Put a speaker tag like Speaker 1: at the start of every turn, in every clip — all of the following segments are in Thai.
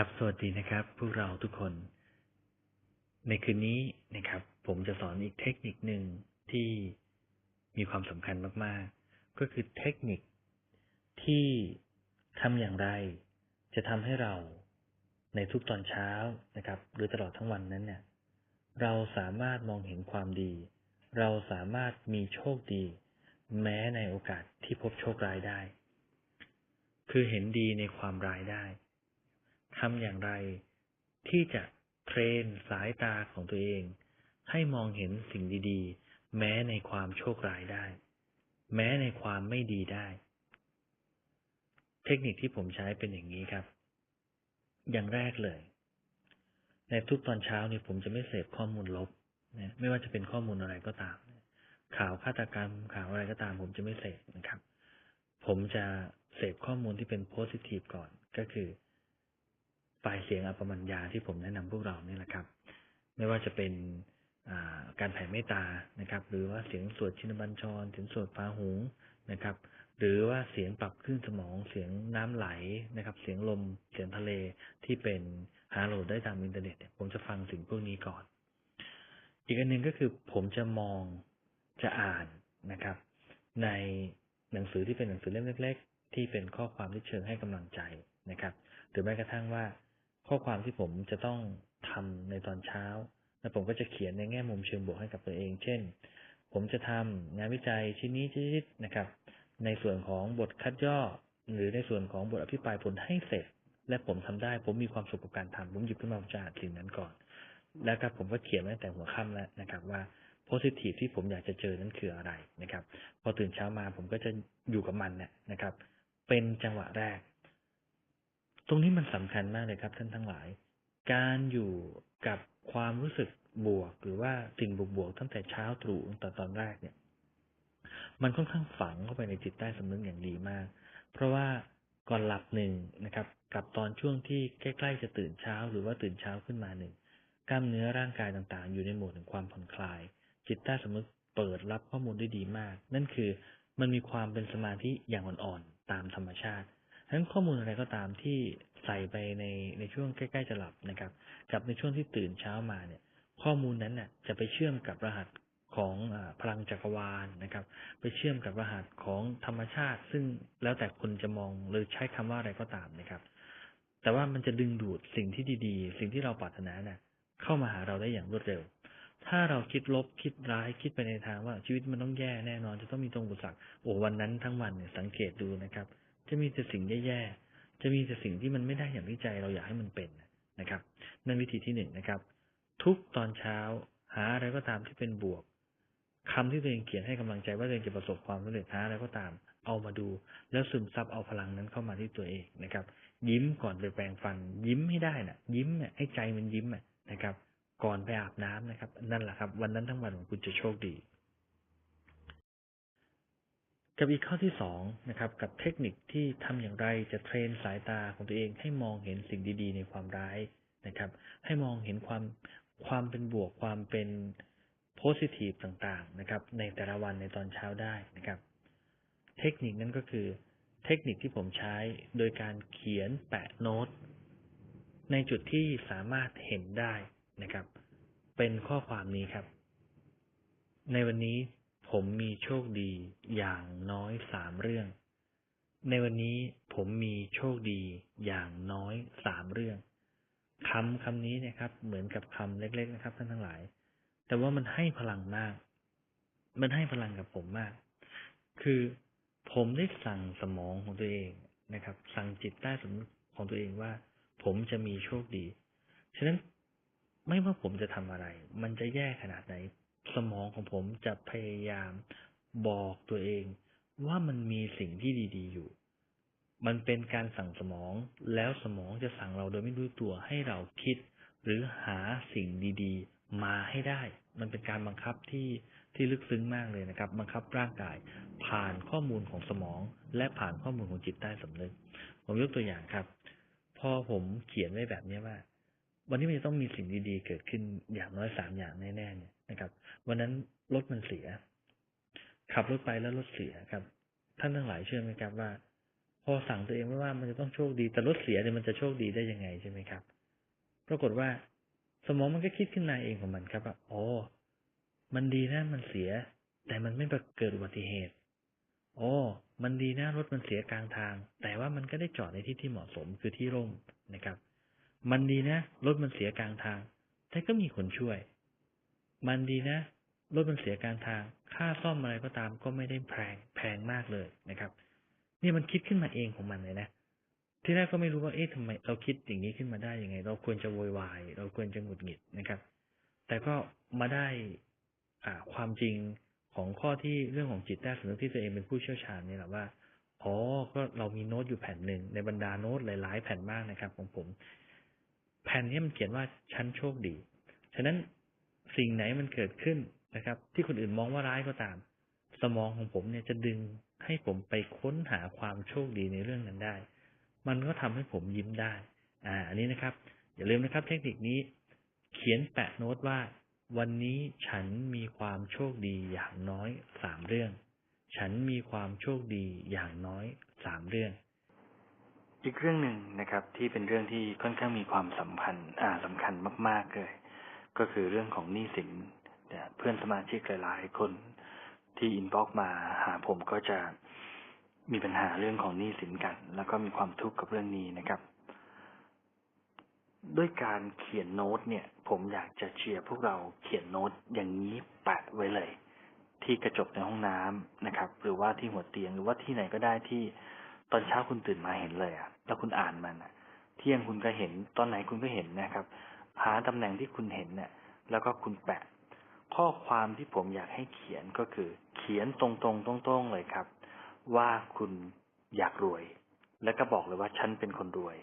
Speaker 1: ครับ สวัสดีนะครับ พวกเราทุกคน ในคืนนี้นะครับ ผมจะสอนอีกเทคนิคหนึ่งที่มีความสำคัญมาก ๆ ก็คือเทคนิคที่ทำอย่างไร จะทำให้เราในทุกตอนเช้านะครับ หรือตลอดทั้งวันนั้นเนี่ย เราสามารถมองเห็นความดี เราสามารถมีโชคดี แม้ในโอกาสที่พบโชคร้ายได้ คือเห็นดีในความร้ายได้ ทำอย่างไร ที่จะเทรนสายตาของตัวเอง ให้มองเห็นสิ่งดีๆ แม้ในความโชคร้ายได้ แม้ในความไม่ดีได้ เทคนิคที่ผมใช้เป็นอย่างนี้ครับ อย่างแรกเลย ในทุกตอนเช้าเนี่ยผมจะไม่เสพข้อมูลลบนะไม่ว่าจะเป็นข้อมูลอะไรก็ตาม ข่าวฆาตกรรม ข่าวอะไรก็ตาม ผมจะไม่เสพนะครับ ผมจะเสพข้อมูลที่เป็นโพสิทีฟก่อนก็คือ ไฟเสียงอัปมัญญาที่ผมแนะนำพวกเราเนี่ยแหละครับ ไม่ว่าจะเป็นการแผ่เมตตานะครับ หรือว่าเสียงสวดชินบัญชรเสียงสวดพาหุงนะครับ หรือว่าเสียงปรับคลื่นสมองเสียงน้ำไหลนะครับ เสียงลมเสียงทะเลที่เป็นหาโหลดได้ตามอินเทอร์เน็ตผมจะฟังสิ่งพวกนี้ก่อน อีกอันหนึ่งก็คือผมจะมองจะอ่านนะครับ ในหนังสือที่เป็นหนังสือเล่มเล็ก ๆ ที่เป็นข้อความที่เชิงให้กำลังใจนะครับ หรือแม้กระทั่งว่า ข้อความที่ผมจะต้องทำในตอนเช้า แล้วผมก็จะเขียนในแง่มุมเชิงบวกให้กับตัวเอง เช่น ผมจะทำงานวิจัยชิ้นนี้ชิ้นนะครับ ในส่วนของบทคัดย่อ หรือในส่วนของบทอภิปรายผลให้เสร็จ และผมทำได้ ผมมีความสุขกับการทำผมหยิบขึ้นมาจะอ่านสิ่งนั้นก่อน แล้วก็ผมก็เขียนไว้แต่หัวค่ำแล้วนะครับว่าโพสิทีฟที่ผมอยากจะเจอนั้นคืออะไรนะครับ พอตื่นเช้ามาผมก็จะอยู่กับมันเนี่ยนะครับ เป็นจังหวะแรก ตรงนี้มันสำคัญมากเลยครับ ท่านทั้งหลาย การอยู่กับความรู้สึกบวก หรือว่าสิ่งบวกบวกตั้งแต่เช้าตรู่ตั้งแต่ตอนแรกเนี่ย มันค่อนข้างฝังเข้าไปในจิตใต้สำนึกอย่างดีมาก เพราะว่าก่อนหลับหนึ่งนะครับกับตอนช่วงที่ใกล้ๆจะตื่นเช้า หรือว่าตื่นเช้าขึ้นมาหนึ่งกล้ามเนื้อร่างกายต่างๆ อยู่ในโหมดของความผ่อนคลาย จิตใต้สำนึกเปิดรับข้อมูลได้ดีมาก นั่นคือมันมีความเป็นสมาธิอย่างอ่อนๆตามธรรมชาติ ฉะนั้นข้อมูลอะไรก็ตามที่ใส่ไปในในช่วงใกล้ๆจะหลับนะครับ กับในช่วงที่ตื่นเช้ามาเนี่ย ข้อมูลนั้นน่ะจะไปเชื่อมกับรหัสของพลังจักรวาลนะครับ ไปเชื่อมกับรหัสของธรรมชาติ ซึ่งแล้วแต่คนจะมองหรือใช้คำว่าอะไรก็ตามนะครับ แต่ว่ามันจะดึงดูดสิ่งที่ดี ๆ สิ่งที่เราปรารถนาเนี่ยเข้ามาหาเราได้อย่างรวดเร็ว ถ้าเราคิดลบคิดร้ายคิดไปในทางว่าชีวิตมันต้องแย่แน่นอน จะต้องมีตรงบุษักโอ้วันนั้นทั้งวันเนี่ยสังเกตดูนะครับ จะมีแต่สิ่งแย่ๆ จะมีแต่สิ่งที่มันไม่ได้อย่างที่ใจเราอยากให้มันเป็นนะครับ นั่นวิธีที่หนึ่งนะครับ ทุกตอนเช้าหาอะไรก็ตามที่เป็นบวกคำที่ตัวเองเขียนให้กำลังใจว่าตัวเองจะประสบความสำเร็จหาอะไรก็ตาม เอามาดู แล้วซึมซับเอาพลังนั้นเข้ามาที่ตัวเองนะครับ ยิ้มก่อนไปแปรงฟัน ยิ้มให้ได้นะยิ้มเนี่ยให้ใจมันยิ้มนะครับ ก่อนไปอาบน้ำนะครับ นั่นแหละครับ วันนั้นทั้งวันของคุณจะโชคดี กับอีกข้อที่สองนะครับกับเทคนิคที่ทำอย่างไรจะเทรนสายตาของตัวเองให้มองเห็นสิ่งดีๆ ในความร้ายนะครับ ให้มองเห็นความความเป็นบวกความเป็นโพสิทีฟต่างๆนะครับ ในแต่ละวันในตอนเช้าได้นะครับ เทคนิคนั้นก็คือเทคนิคที่ผมใช้โดยการเขียนแปะโน้ต ในจุดที่สามารถเห็นได้นะครับ เป็นข้อความนี้ครับ ในวันนี้ ผมมีโชคดีอย่างน้อยสามเรื่อง ในวันนี้ผมมีโชคดีอย่างน้อยสามเรื่องคำคำนี้นะครับ เหมือนกับคำเล็ก ๆ นะครับท่านทั้งหลาย แต่ว่ามันให้พลังมาก มันให้พลังกับผมมาก คือผมได้สั่งสมองของตัวเองนะครับ สั่งจิตใต้สมมติของตัวเองว่า ผมจะมีโชคดี ฉะนั้นไม่ว่าผมจะทำอะไร มันจะแย่ขนาดไหน สมองของผมจะพยายามบอกตัวเอง ว่ามันมีสิ่งที่ดี ๆ อยู่ มันเป็นการสั่งสมอง แล้วสมองจะสั่งเราโดยไม่รู้ตัวให้เราคิด หรือหาสิ่งดีๆ มาให้ได้ มันเป็นการบังคับที่ที่ลึกซึ้งมากเลยนะครับ บังคับร่างกาย ผ่านข้อมูลของสมอง และผ่านข้อมูลของจิตใต้สำนึก ผมยกตัวอย่างครับ พอผมเขียนไว้แบบนี้ว่า วันนี้มันจะต้องมีสิ่งดีๆ เกิดขึ้นอย่างน้อยสามอย่างแน่ๆเนี่ยนะครับ วันนั้นรถมันเสีย ขับรถไปแล้วรถเสียครับ ท่านทั้งหลายเชื่อไหมครับว่า พอสั่งตัวเองไว้ว่ามันจะต้องโชคดีแต่รถเสียเนี่ยมันจะโชคดีได้ยังไงใช่ไหมครับ ปรากฏว่าสมองมันก็คิดขึ้นมาเองของมันครับว่าอ๋อมันดีนะมันเสีย แต่มันไม่เกิดอุบัติเหตุอ๋อมันดีนะรถมันเสียกลางทาง แต่ว่ามันก็ได้จอดในที่ที่เหมาะสมคือที่ร่มนะครับ มันดีนะรถมันเสียกลางทาง แต่ก็มีคนช่วย มันดีนะรถมันเสียกลางทาง ค่าซ่อมอะไรก็ตามก็ไม่ได้แพงแพงมากเลยนะครับ นี่มันคิดขึ้นมาเองของมันเลยนะที่แรกก็ไม่รู้ว่าเอ๊ะทำไม เราคิดอย่างนี้ขึ้นมาได้ยังไง เราควรจะโวยวาย เราควรจะหงุดหงิดนะครับ แต่ก็มาได้อ่าความจริงของข้อที่เรื่องของจิตใต้สำนึกที่ตัวเองเป็นผู้เชี่ยวชาญนี่แหละว่าอ๋อก็เรามีโน้ตอยู่แผ่นหนึ่งในบรรดาโน้ตหลาย ๆ แผ่นมากนะครับ ของผม แผ่นนี้มันเขียนว่าฉันโชคดี ฉะนั้นสิ่งไหนมันเกิดขึ้นนะครับ ที่คนอื่นมองว่าร้ายก็ตาม สมองของผมเนี่ยจะดึงให้ผมไปค้นหาความโชคดีในเรื่องนั้นได้ มันก็ทำให้ผมยิ้มได้ อ่า อันนี้นะครับ อย่าลืมนะครับ เทคนิคนี้ เขียนแปะโน้ตว่า วันนี้ฉันมีความโชคดีอย่างน้อยสามเรื่อง ฉันมีความโชคดีอย่างน้อยสามเรื่อง อีกเรื่องหนึ่งนะครับ ที่เป็นเรื่องที่ค่อนข้างมีความสัมพันธ์อ่าสำคัญมาก ๆเลย ก็คือเรื่องของหนี้สินเนี่ยเพื่อนสมาชิกหลายๆคนที่อินบ็อกมาหาผมก็จะมีปัญหาเรื่องของหนี้สินกัน แล้วก็มีความทุกข์กับเรื่องนี้นะครับ ด้วยการเขียนโน้ตเนี่ย ผมอยากจะเชียร์พวกเราเขียนโน้ตอย่างนี้แปะไว้เลย ที่กระจกในห้องน้ำนะครับ หรือว่าที่หัวเตียงหรือว่าที่ไหนก็ได้ที่ ตอนเช้าคุณตื่นมาเห็นเลยอะแล้วคุณอ่านมันอะเที่ยงคุณก็เห็น ตอนไหนคุณก็เห็นนะครับ หาตำแหน่งที่คุณเห็นเนี่ย แล้วก็คุณแปะ ข้อความที่ผมอยากให้เขียนก็คือ เขียนตรงๆตรงๆเลยครับ ว่าคุณอยากรวย แล้วก็บอกเลยว่าฉันเป็นคนรวย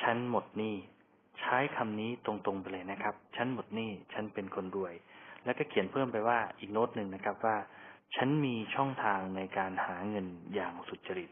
Speaker 1: ฉันหมดหนี้ ใช้คำนี้ตรงๆไปเลยนะครับ ฉันหมดหนี้ ฉันเป็นคนรวย แล้วก็เขียนเพิ่มไปว่าอีกโน้ตหนึ่งนะครับว่า ฉันมีช่องทางในการหาเงินอย่างสุจริต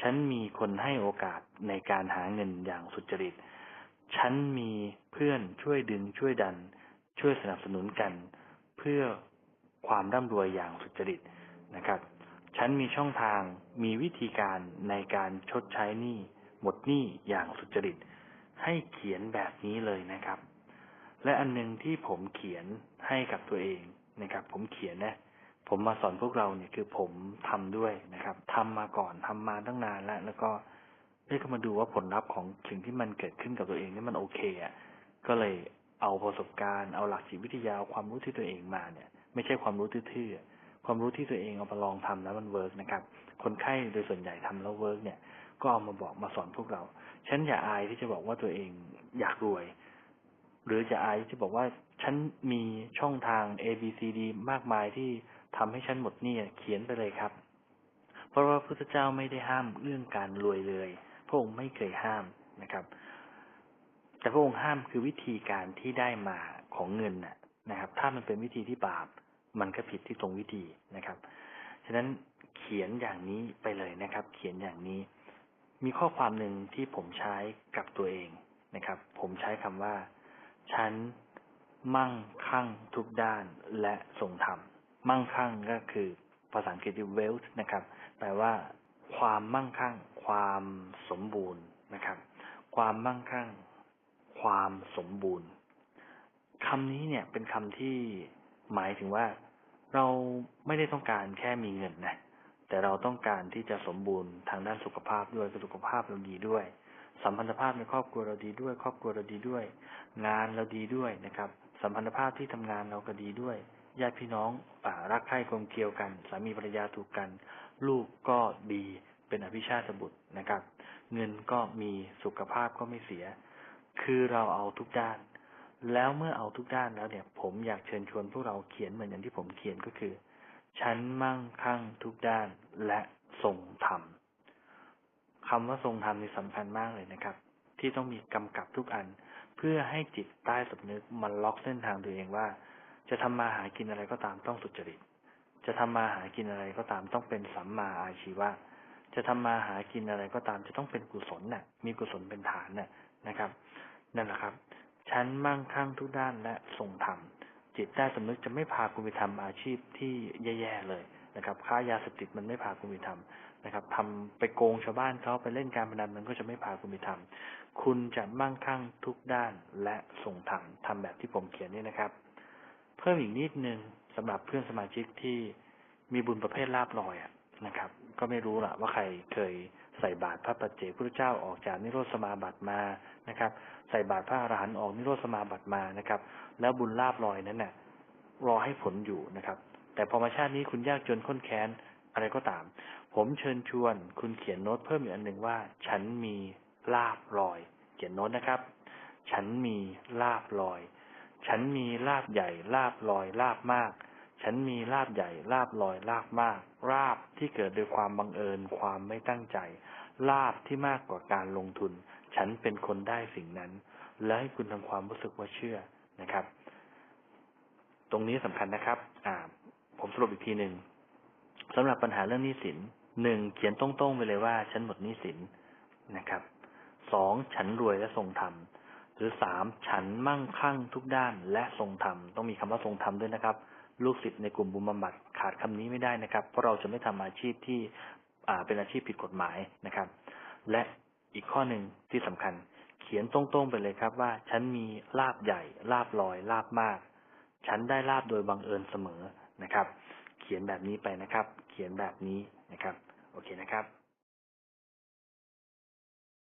Speaker 1: ฉันมีคนให้โอกาสในการหาเงินอย่างสุจริต ฉันมีเพื่อนช่วยดึงช่วยดัน ช่วยสนับสนุนกัน เพื่อความร่ำรวยอย่างสุจริตนะครับ ฉันมีช่องทางมีวิธีการในการชดใช้หนี้หมดหนี้อย่างสุจริต ให้เขียนแบบนี้เลยนะครับ และอันหนึงที่ผมเขียนให้กับตัวเองนะครับ ผมเขียนนะ ผมมาสอนพวกเราเนี่ยคือผมทำด้วยนะครับทำมาก่อนทำมาตั้งนานแล้ว แล้วก็ได้เข้ามาดูว่าผลลัพธ์ของสิ่งที่มันเกิดขึ้นกับตัวเองนี่มันโอเคอะก็เลยเอาประสบการณ์เอาหลักจิตวิทยาความรู้ที่ตัวเองมาเนี่ย ไม่ใช่ความรู้ทื่อๆความรู้ที่ตัวเองเอามาลองทำแล้วมันเวิร์กนะครับ คนไข้โดยส่วนใหญ่ทำแล้วเวิร์กเนี่ย ก็เอามาบอกมาสอนพวกเราฉันอย่าอายที่จะบอกว่าตัวเองอยากรวย หรือจะอายที่จะบอกว่าฉันมีช่องทาง A B C D มากมายที่ ทำให้ฉันหมดหนี้เขียนไปเลยครับ เพราะว่าพระพุทธเจ้าไม่ได้ห้ามเรื่องการรวยเลย พระองค์ไม่เคยห้ามนะครับ แต่พระองค์ห้ามคือวิธีการที่ได้มาของเงินนะครับ ถ้ามันเป็นวิธีที่บาป มันก็ผิดที่ตรงวิธีนะครับ ฉะนั้นเขียนอย่างนี้ไปเลยนะครับ เขียนอย่างนี้ มีข้อความหนึ่งที่ผมใช้กับตัวเองนะครับ ผมใช้คำว่า ฉันมั่งคั่งทุกด้านและทรงธรรม มั่งคั่งก็คือภาษาอังกฤษ wealth นะครับ แปลว่า ความมั่งคั่ง ความสมบูรณ์นะครับ ความมั่งคั่ง ความสมบูรณ์คำนี้เนี่ยเป็นคำที่หมายถึงว่า เราไม่ได้ต้องการแค่มีเงินนะแต่เราต้องการที่จะสมบูรณ์ทางด้านสุขภาพด้วยสุขภาพเราดีด้วย สัมพันธภาพในครอบครัวเราดีด้วย ครอบครัวเราดีด้วย งานเราดีด้วยนะครับ สัมพันธภาพที่ทำงานเราก็ดีด้วย ญาติพี่น้องอ่ารักใคร่กลมเกลียวกัน สามีภรรยาถูกกัน ลูกก็ดีเป็นอภิชาติบุตรนะครับ เงินก็มีสุขภาพก็ไม่เสีย คือเราเอาทุกด้าน แล้วเมื่อเอาทุกด้านแล้วเนี่ย ผมอยากเชิญชวนพวกเราเขียนเหมือนอย่างที่ผมเขียนก็คือ ฉันมั่งคั่งทุกด้านและทรงธรรมคำว่าทรงธรรมนี่สำคัญมากเลยนะครับ ที่ต้องมีกำกับทุกอัน เพื่อให้จิตใต้สำนึกมันล็อกเส้นทางตัวเองว่า จะทำมาหากินอะไรก็ตามต้องสุจริต จะทำมาหากินอะไรก็ตามต้องเป็นสัมมาอาชีวะ จะทำมาหากินอะไรก็ตามจะต้องเป็นกุศลน่ะ มีกุศลเป็นฐานน่ะนะครับ นั่นแหละครับฉันมั่งคั่งทุกด้านและทรงธรรมจิตใต้สำนึกจะไม่พาคุณไปทำอาชีพที่แย่ๆเลยนะครับค้ายาเสพติดมันไม่พาคุณไปทำนะครับทำไปโกงชาวบ้านเขาไปเล่นการพนันมันก็จะไม่พาคุณไปทำคุณจะมั่งคั่งทุกด้านและทรงธรรมทำแบบที่ผมเขียนนี่นะครับ เพิ่มอีกนิดนึงสำหรับเพื่อนสมาชิกที่มีบุญประเภทลาบลอยอนะครับ ก็ไม่รู้ล่ะว่าใครเคยใส่บาตรพระปัจเจกพุทธเจ้าออกจากนิโรธสมาบัติมานะครับ ใส่บาตรพระอรหันต์ออกนิโรธสมาบัติมานะครับ แล้วบุญลาบลอยนั้นเน่ะรอให้ผลอยู่นะครับ แต่พอมาชาตินี้คุณยากจนข้นแค้นอะไรก็ตาม ผมเชิญชวนคุณเขียนโน้ตเพิ่มอีกอันหนึ่งว่า ฉันมีลาบลอย เขียนโน้ตนะครับ ฉันมีลาบลอย ฉันมีลาบใหญ่ลาบลอยลาบมาก ฉันมีลาบใหญ่ลาบลอยลาบมากลาบที่เกิดโดยความบังเอิญความไม่ตั้งใจลาบที่มากกว่าการลงทุน ฉันเป็นคนได้สิ่งนั้น และให้คุณทำความรู้สึกว่าเชื่อนะครับ ตรงนี้สำคัญนะครับ อ่า ผมสรุปอีกทีหนึ่งสำหรับปัญหาเรื่องหนี้สินหนึ่งเขียนตรงๆไปเลยว่า ฉันหมดหนี้สินนะครับสองฉันรวยและทรงธรรม หรือสามฉันมั่งคั่งทุกด้านและทรงธรรมต้องมีคำว่าทรงธรรมด้วยนะครับ ลูกศิษย์ในกลุ่มบุญบำบัดขาดคำนี้ไม่ได้นะครับ เพราะเราจะไม่ทำอาชีพที่เป็นอาชีพผิดกฎหมายนะครับ และอีกข้อหนึ่งที่สำคัญ เขียนตรงๆไปเลยครับว่า ฉันมีลาบใหญ่ลาบลอยลาบมาก ฉันได้ลาบโดยบังเอิญเสมอนะครับ เขียนแบบนี้ไปนะครับ เขียนแบบนี้นะครับ โอเคนะครับ